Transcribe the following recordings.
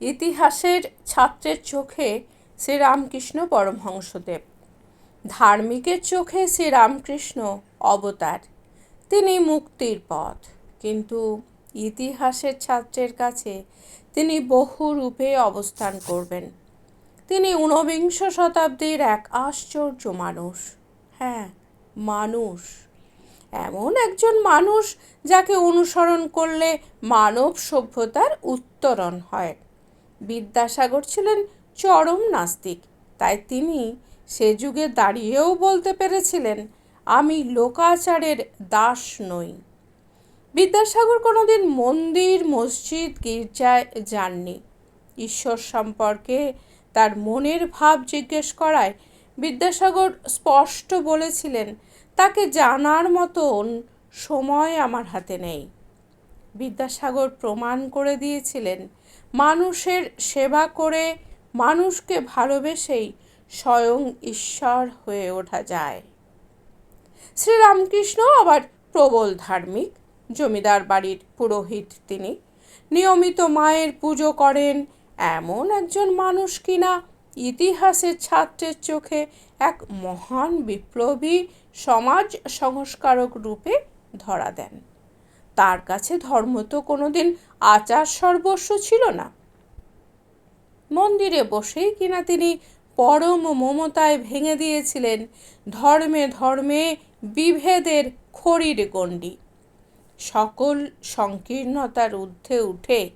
ইতিহাসের ছাত্রের চোখে শ্রীরামকৃষ্ণ পরমহংসদেব। ধার্মিকের চোখে শ্রীরামকৃষ্ণ অবতার। তিনি মুক্তির পথ। কিন্তু ইতিহাসের ছাত্রের কাছে তিনি বহু রূপে অবস্থান করবেন। তিনি ঊনবিংশ শতাব্দীর এক আশ্চর্য মানুষ। হ্যাঁ মানুষ। এমন একজন মানুষ যাকে অনুসরণ করলে মানব সভ্যতার উত্তরণ হয়। বিদ্যাসাগর ছিলেন চরম নাস্তিক, তাই তিনি সে যুগে দাঁড়িয়েও বলতে পেরেছিলেন, আমি লোকাচারের দাস নই। বিদ্যাসাগর কোনোদিন মন্দির, মসজিদ, গির্জায় যাননি। ঈশ্বর সম্পর্কে তার মনের ভাব জিজ্ঞেস করায় বিদ্যাসাগর স্পষ্ট বলেছিলেন, তাকে জানার মতন সময় আমার হাতে নেই। বিদ্যাসাগর প্রমাণ করে দিয়েছিলেন, মানুষের সেবা করে মানুষকে ভালোবেসেই স্বয়ং ঈশ্বর হয়ে ওঠা যায়। শ্রীরামকৃষ্ণ আবার প্রবল ধার্মিক, জমিদার বাড়ির পুরোহিত তিনি। নিয়মিত মায়ের পুজো করেন, এমন একজন মানুষ কিনা ইতিহাসের ছাত্রের চোখে এক মহান বিপ্লবী সমাজ সংস্কারক রূপে ধরা দেন। তার কাছে ধর্ম তো কোনোদিন আচার সর্বস্ব ছিল না। মন্দিরে বসেই কিনা তিনি পরম মমতায় ভেঙে দিয়েছিলেন ধর্মে ধর্মে বিভেদের খড়ির গণ্ডি। সকল সংকীর্ণতার ঊর্ধ্বে উঠে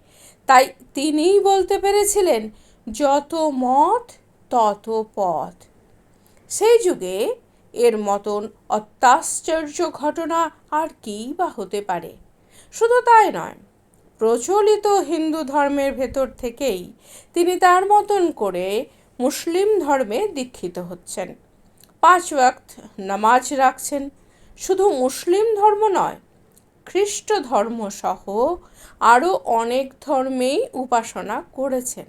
তাই তিনিই বলতে পেরেছিলেন, যত মত, তত পথ। সেই যুগে এর মতন অত্যাশ্চর্য ঘটনা আর কী বা হতে পারে? শুধু তাই নয়, প্রচলিত হিন্দু ধর্মের ভেতর থেকেই তিনি তার মতন করে মুসলিম ধর্মে দীক্ষিত হচ্ছেন। পাঁচ ওয়াক্ত নামাজ রাখছেন। শুধু মুসলিম ধর্ম নয়, খ্রিস্ট ধর্ম সহ আরও অনেক ধর্মেই উপাসনা করেছেন।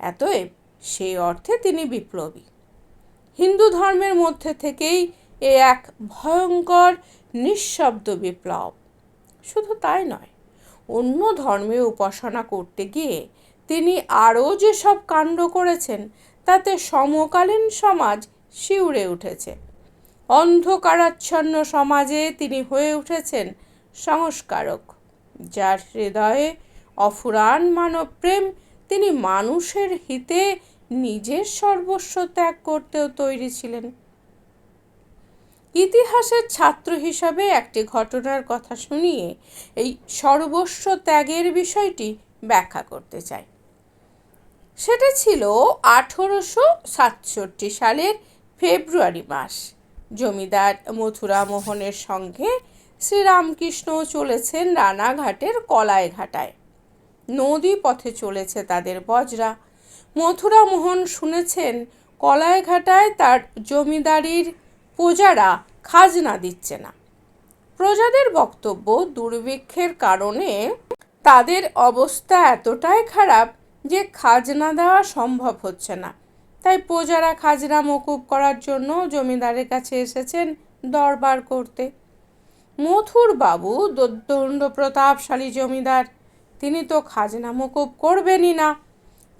এতএব সেই অর্থে তিনি বিপ্লবী। হিন্দু ধর্মের মধ্যে থেকেই এ এক ভয়ঙ্কর, নিঃশব্দ বিপ্লব। শুধু তাই নয়, অন্য ধর্মে উপাসনা করতে গিয়ে তিনি আরও যেসব কাণ্ড করেছেন, তাতে সমকালীন সমাজ শিউরে উঠেছে। অন্ধকারাচ্ছন্ন সমাজে তিনি হয়ে উঠেছেন সংস্কারক, যার হৃদয়ে অফুরান মানব প্রেম তিনি মানুষের হিতে নিজের সর্বস্ব ত্যাগ করতেও তৈরি ছিলেন। ইতিহাসের ছাত্র হিসাবে একটি ঘটনার কথা শুনিয়ে এই সর্বস্ব ত্যাগের বিষয়টি ব্যাখ্যা করতে চাই। সেটা ছিল আঠেরোশো সাতষট্টি সালের ফেব্রুয়ারি মাস। জমিদার মথুরা মোহনের সঙ্গে শ্রীরামকৃষ্ণ চলেছেন রানাঘাটের কলায় ঘাটায় নদী পথে চলেছে তাদের বজরা। মথুরা মোহন শুনেছেন কলায় ঘাটায় তার জমিদারির প্রজারা খাজনা দিচ্ছে না। প্রজাদের বক্তব্য দুর্ভিক্ষের কারণে তাদের অবস্থা এতটাই খারাপ যে খাজনা দেওয়া সম্ভব হচ্ছে না। তাই প্রজারা খাজনা মকুব করার জন্য জমিদারের কাছে এসেছেন দরবার করতে। মথুর বাবু দণ্ড প্রতাপশালী জমিদার, তিনি তো খাজনা মকুব করবেনই না।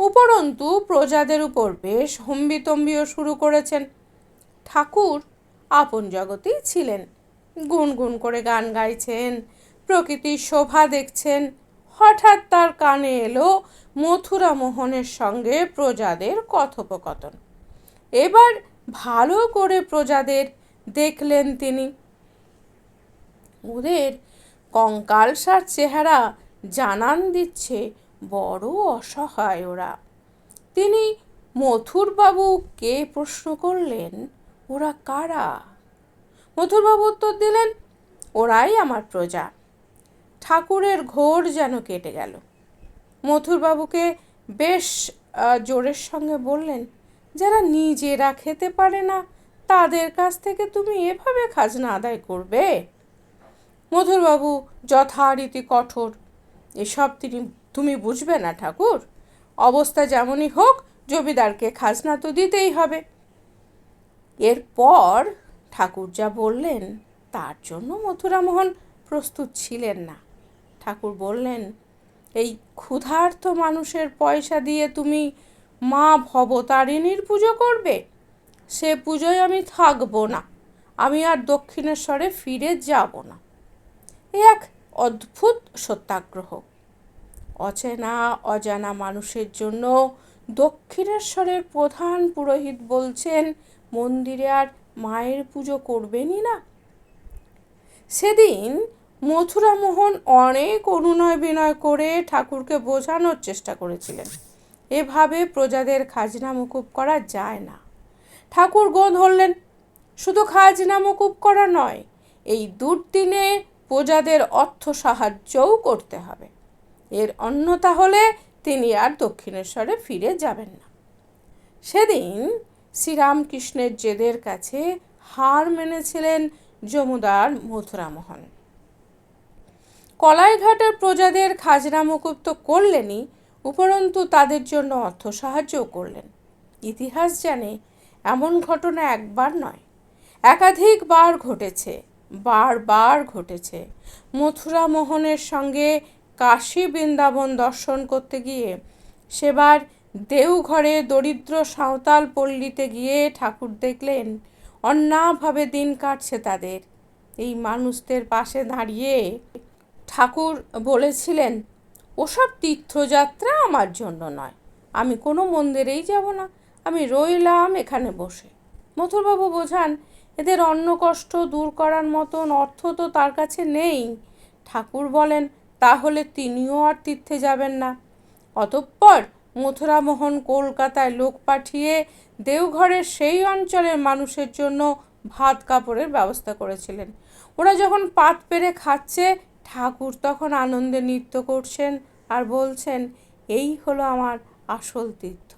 উপরন্তু প্রজাদের উপর বেশ হম্বিতম্বিও শুরু করেছেন। ঠাকুর আপন জগতেই ছিলেন। গুনগুন করে গান গাইছেন, প্রকৃতির শোভা দেখছেন। হঠাৎ তার কানে এলো মথুরা মোহনের সঙ্গে প্রজাদের কথোপকথন। এবার ভালো করে প্রজাদের দেখলেন তিনি। ওদের কঙ্কালসার চেহারা জানান দিচ্ছে, বড় অসহায় ওরা। তিনি মথুরবাবু কে প্রশ্ন করলেন ওরা কারা? মথুরবাবু উত্তর দিলেন, ওরাই আমার প্রজা। ঠাকুরের ঘোর যেন কেটে গেল। মথুরবাবুকে বেশ জোরের সঙ্গে বললেন, যারা নিজেরা খেতে পারে না, তাদের কাছ থেকে তুমি এভাবে খাজনা আদায় করবে? মধুরবাবু যথারীতি কঠোর। এসব তিনি, তুমি বুঝবে না ঠাকুর। অবস্থা যেমনই হোক, জমিদারকে খাজনা তো দিতেই হবে। এরপর ঠাকুর যা বললেন, তার জন্য মথুরামোহন প্রস্তুত ছিলেন না। ঠাকুর বললেন, এই ক্ষুধার্ত মানুষের পয়সা দিয়ে তুমি মা ভবতারিণীর পুজো করবে? সে পুজোয় আমি থাকব না। আমি আর দক্ষিণেশ্বরে ফিরে যাব না। এ এক অদ্ভুত সত্যাগ্রহ। অচেনা, অজানা মানুষের জন্য দক্ষিণেশ্বরের প্রধান পুরোহিত বলছেন, মন্দিরে আর মায়ের পুজো করবেনই না। সেদিন মথুরামোহন অনেক অনুনয় বিনয় করে ঠাকুরকে বোঝানোর চেষ্টা করেছিলেন। এভাবে প্রজাদের খাজনা মুকুব করা যায় না। ঠাকুর গো ধরলেন, শুধু খাজনা মুকুব করা নয়, এই দুর্দিনে প্রজাদের অর্থ সাহায্যও করতে হবে। এর অন্যতা হলে তিনি আর দক্ষিণেশ্বরে ফিরে যাবেন না। সেদিন শ্রীরামকৃষ্ণের জেদের কাছে হার মেনেছিলেন জমুদার মথুরামোহন। কলাইঘাটের প্রজাদের খাজনা মুকুব তো করলেনই উপরন্তু তাদের জন্য অর্থ সাহায্যও করলেন। ইতিহাস জানে এমন ঘটনা একবার নয়। একাধিকবার ঘটেছে, বারবার ঘটেছে। মথুরা মোহনের সঙ্গে কাশী বৃন্দাবন দর্শন করতে গিয়ে, সেবার দেওঘরে দরিদ্র সাঁওতাল পল্লীতে গিয়ে ঠাকুর দেখলেন অন্যাভাবে দিন কাটছে তাদের। এই মানুষদের পাশে দাঁড়িয়ে ঠাকুর বলেছিলেন, ওসব তীর্থযাত্রা আমার জন্য নয়। আমি কোনো মন্দিরেই যাব না। আমি রইলাম এখানে বসে। মথুরবাবু বোঝান, এদের অন্ন কষ্ট দূর করার মতন অর্থ তো তার কাছে নেই। ঠাকুর বলেন তাহলে তিনিও আর তীর্থে যাবেন না। অতঃপর মথুরামোহন কলকাতায় লোক পাঠিয়ে দেওঘরের সেই অঞ্চলের মানুষের জন্য ভাত কাপড়ের ব্যবস্থা করেছিলেন। ওরা যখন পাত পেরে খাচ্ছে, ঠাকুর তখন আনন্দে নৃত্য করছেন আর বলছেন, এই হলো আমার আসল তীর্থ।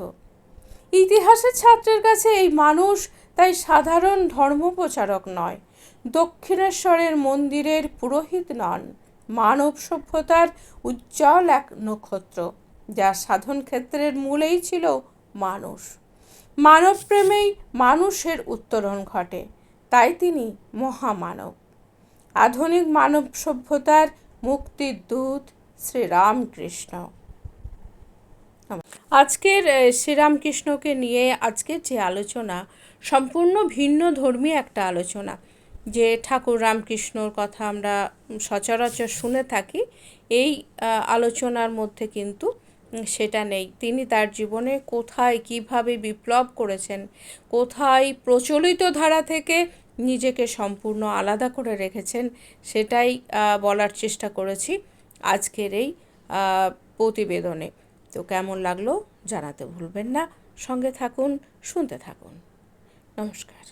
ইতিহাসের ছাত্রের কাছে এই মানুষ তাই সাধারণ ধর্মপ্রচারক নয়, দক্ষিণেশ্বরের মন্দিরের পুরোহিত নন। মানব সভ্যতার উজ্জ্বল এক নক্ষত্র, যা সাধন ক্ষেত্রের মূলেই ছিল মানুষ। মানবপ্রেমেই মানুষের উত্তরণ ঘটে, তাই তিনি মহামানব। আধুনিক মানব সভ্যতার মুক্তির দূত শ্রীরামকৃষ্ণ আজকের শ্রীরামকৃষ্ণকে নিয়ে আজকের যে আলোচনা, সম্পূর্ণ ভিন্ন ধর্মী একটা আলোচনা। যে ঠাকুর রামকৃষ্ণর কথা আমরা সচরাচর শুনে থাকি, এই আলোচনার মধ্যে কিন্তু সেটা নেই। তিনি তার জীবনে কোথায় কীভাবে বিপ্লব করেছেন, কোথায় প্রচলিত ধারা থেকে নিজেকে সম্পূর্ণ আলাদা করে রেখেছেন, সেটাই বলার চেষ্টা করেছি আজকের এই প্রতিবেদনে। তো কেমন লাগল জানাতে ভুলবেন না। সঙ্গে থাকুন, শুনতে থাকুন। নমস্কার।